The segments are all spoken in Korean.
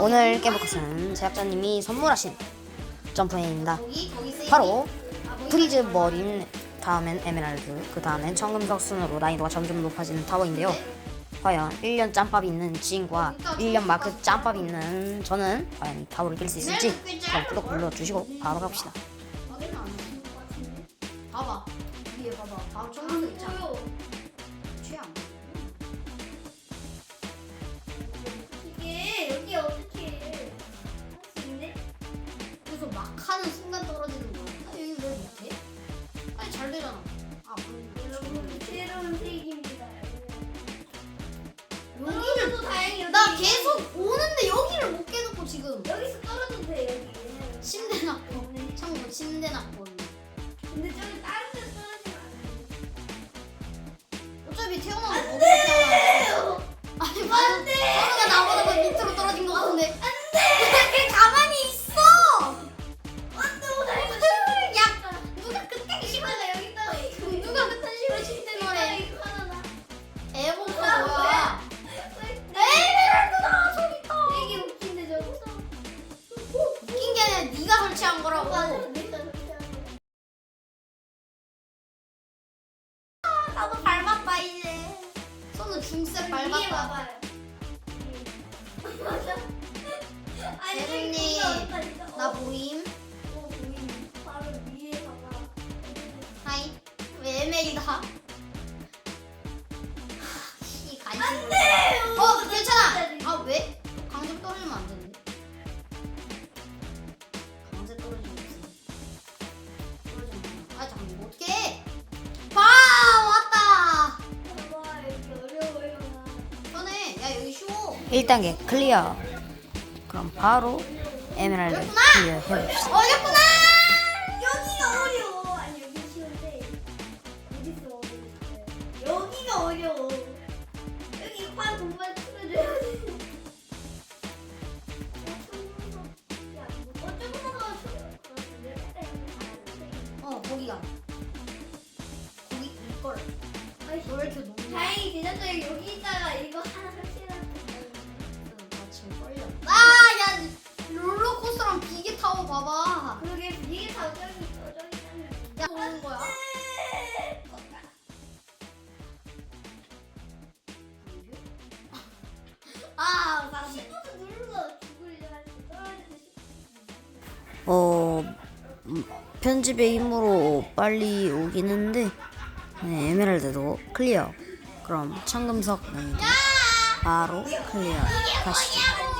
오늘 깨볼 것은 제작자님이 선물하신 세이브. 바로 프리즈 머린, 다음엔 에메랄드, 그 다음엔 청금석 순으로 난이도가 점점 높아지는 타워인데요. 과연 1년 짬밥이 있는 지인과 1년 마크 짬밥이 있는 저는 과연 이 타워를 깰 수 있을지 그럼 구독 눌러주시고 바로 같은데. 봐봐 위에 봐봐. 바로 청금석 있잖아. 대리님. 나 어, 보임. 하이. 왜 에메리다? 이 간식. 안돼. 어 괜찮아. 1단계 클리어. 그럼 바로 에메랄드 클리어 해봅시다. 어렵구나. 여기가 어려워. 아니 여기 쉬운데 어려워? 여기가 어려워. 여기 틀어줘야 돼. 어, 어 거기가. 거기 이걸. 아이씨. 왜 이렇게 높냐? 다행히 제작자가 여기 있다가 이거 오는 거야. 아. 어 음, 편집의 힘으로 빨리 오긴 했는데 네, 에메랄드도 클리어. 그럼 청금석 난이도 바로 클리어 가시죠.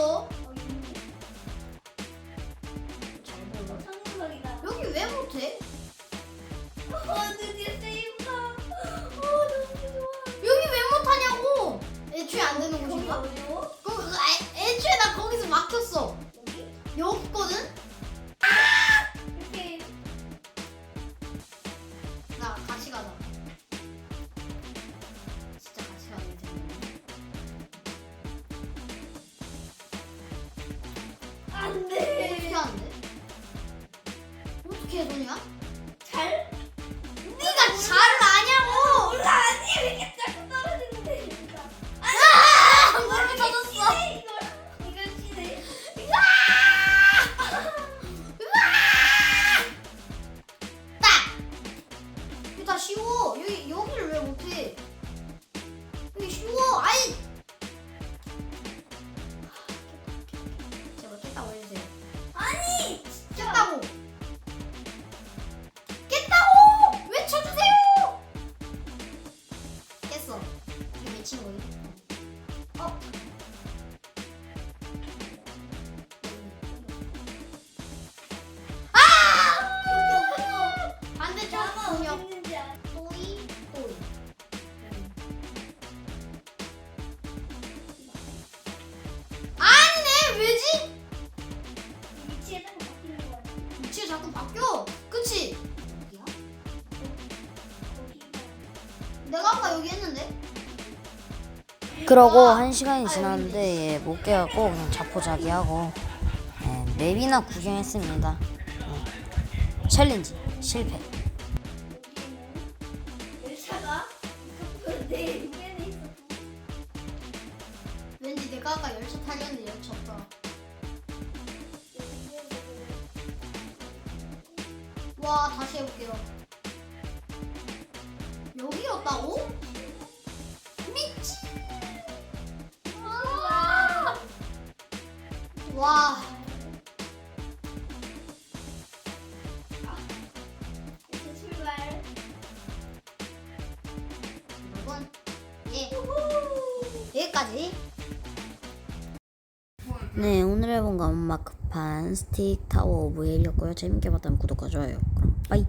아 돈이야? 이게 외친 거니? 어? 그러고 한 시간이 지났는데 예, 못 깨갖고 그냥 자포자기하고 예, 맵이나 구경했습니다. 예. 챌린지 실패. 와 다시 해볼게요 예 여기까지 네 오늘 해본 건 마크판 스틱 타워 오브 헬이었고요. 재밌게 봤다면 구독과 좋아요. 그럼 빠이.